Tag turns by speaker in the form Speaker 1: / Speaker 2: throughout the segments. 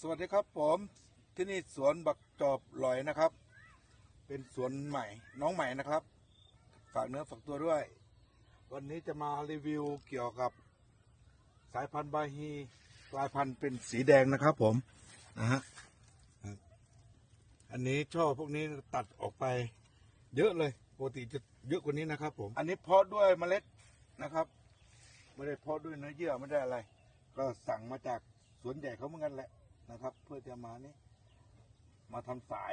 Speaker 1: สวัสดีครับผมที่นี่สวนบักจอบลอยนะครับ เป็นสวนใหม่น้องใหม่นะครับ ฝากเนื้อฝากตัวด้วย วันนี้จะมารีวิวเกี่ยวกับสายพันธุ์บาฮีกลายพันธุ์เป็นสีแดงนะครับผมนะฮะอันนี้ช่อพวกนี้ตัดออกไป เยอะเลยปกติจะเยอะกว่านี้นะครับ ผม อันนี้เพาะด้วยเมล็ดนะครับไม่ได้เพาะด้วยเนื้อเยื่อไม่ได้อะไร ก็สั่งมาจากสวนใหญ่เขาเหมือนกันแหละ นะครับ เพื่อจะมานี่มาทำสาย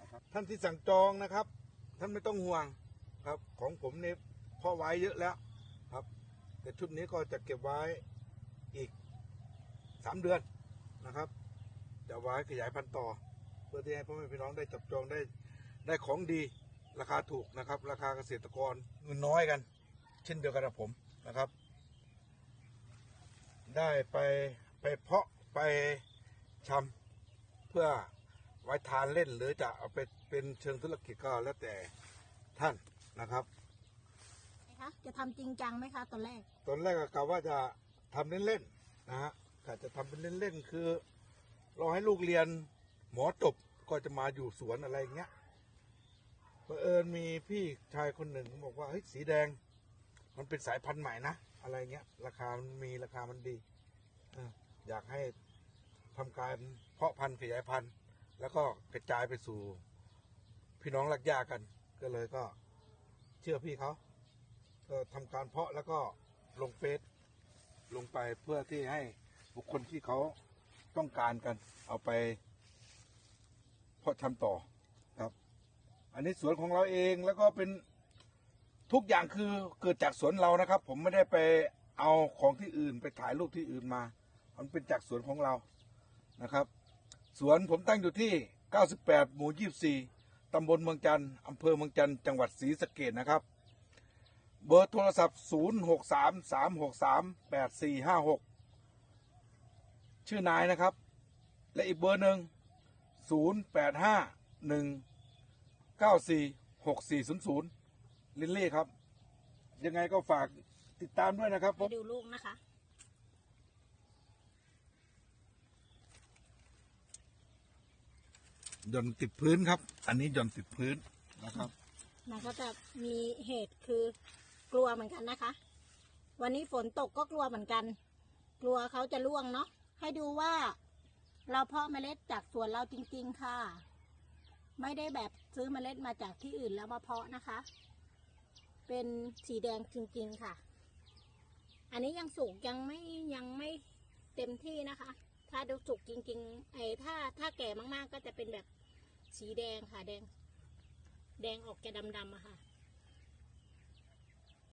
Speaker 1: นะครับ ท่านที่สั่งจองนะครับ ท่านไม่ต้องห่วงครับ ของผมเนี่เพาะไว้เยอะแล้วครับ แต่ชุดนี้ก็จะเก็บไว้อีกสามเดือนนะครับ จะไว้ขยายพันธุ์ต่อ เพื่อที่ให้พ่อแม่พี่น้องได้จับจองได้ได้ของดีราคาถูกนะครับ ราคาเกษตรกรเงินน้อยกัน เช่นเดียวกันกับผมนะครับ ได้ไปไปเพาะ ไปชำเพื่อไว้ทานเล่นหรือจะเอาไปเป็นเชิงธุรกิจก็แล้วแต่ท่านนะครับ
Speaker 2: คะจะทำจริงจังไหมคะตอนแรก
Speaker 1: ตอนแรกก็กะว่าจะทำเล่นๆนะฮะกะจะทำเป็นเล่นๆคือ เราให้ลูกเรียนหมอจบก็จะมาอยู่สวนอะไรอย่างเงี้ยเผอิญมีพี่ชายคนหนึ่งบอกว่าเฮ้ยสีแดง มันเป็นสายพันธุ์ใหม่นะอะไรเงี้ย ราคามันมีราคามันดีเอออยากให้ ทำการเพาะพันธุ์ขยายพันธุ์ แล้วก็กระจายไปสู่พี่น้องรักยากัน ก็เลยก็เชื่อพี่เขาก็ทำการเพาะแล้วก็ลงเฟซลงไปเพื่อที่ให้บุคคลที่เขาต้องการกัน เอาไปเพาะทำต่อครับ อันนี้สวนของเราเองแล้วก็เป็นทุกอย่างคือเกิดจากสวนเรานะครับ ผมไม่ได้ไปเอาของที่อื่นไปถ่ายรูปที่อื่นมา มันเป็นจากสวนของเรา นะครับ สวนผมตั้งอยู่ที่ 98 หมู่ 24 ตำบลเมืองจันทร์อำเภอเมืองจันทร์จังหวัดศรีสะเกษนะครับ เบอร์โทรศัพท์ 0 6 3 3 6 3 8 4 5 6 ชื่อนายนะครับ และอีกเบอร์หนึ่ง0 8 5 1 9 4 6 4 0 0 ลินลี่ครับ ยังไงก็ฝากติดตามด้วยนะครับ
Speaker 2: ไปดูลูกนะคะ
Speaker 1: หย่อนติดพื้นครับ อันนี้หย่อนติดพื้นนะครับ
Speaker 2: มันก็จะมีเหตุคือกลัวเหมือนกันนะคะ วันนี้ฝนตกก็กลัวเหมือนกัน กลัวเขาจะร่วงเนาะให้ดูว่า เราเพาะเมล็ดจากสวนเราจริง ๆ ค่ะ ไม่ได้แบบซื้อเมล็ดมาจากที่อื่นแล้วมาเพาะนะคะ เป็นสีแดงจริง ๆ ค่ะ อันนี้ยังสุกยังไม่ยังไม่เต็มที่นะคะ ถ้าดูสุกจริงๆไอ้ถ้าถ้าแก่มากๆ ก็จะเป็นแบบสีแดงค่ะแดง แดงออกจะดำๆอะค่ะ